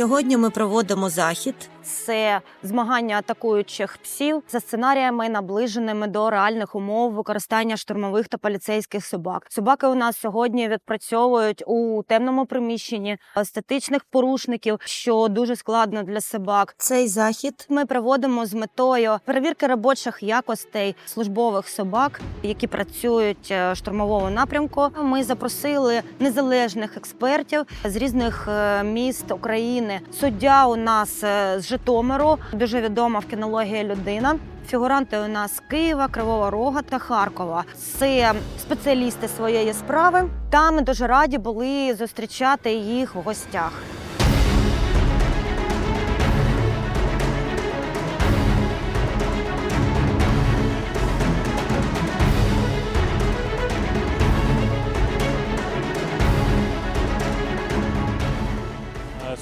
Сьогодні ми проводимо захід. Це змагання атакуючих псів за сценаріями, наближеними до реальних умов використання штурмових та поліцейських собак. Собаки у нас сьогодні відпрацьовують у темному приміщенні статичних порушників, що дуже складно для собак. Цей захід Ми проводимо з метою перевірки робочих якостей службових собак, які працюють е, в штурмовому напрямку. Ми запросили незалежних експертів з різних е, міст України. Суддя у нас е, з Житомиру, дуже відома в кінології людина. Фігуранти у нас Києва, Кривого Рога та Харкова. Це спеціалісти своєї справи. Та ми дуже раді були зустрічати їх в гостях.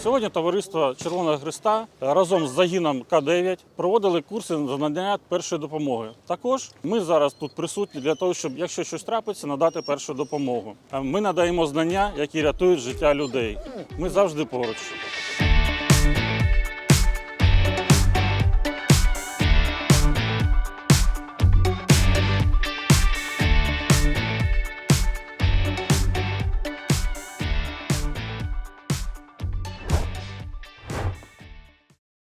Сьогодні товариство Червоного Христа разом з загіном К9 проводили курси з надання першої допомоги. Також ми зараз тут присутні для того, щоб якщо щось трапиться, надати першу допомогу. Ми надаємо знання, які рятують життя людей. Ми завжди поруч.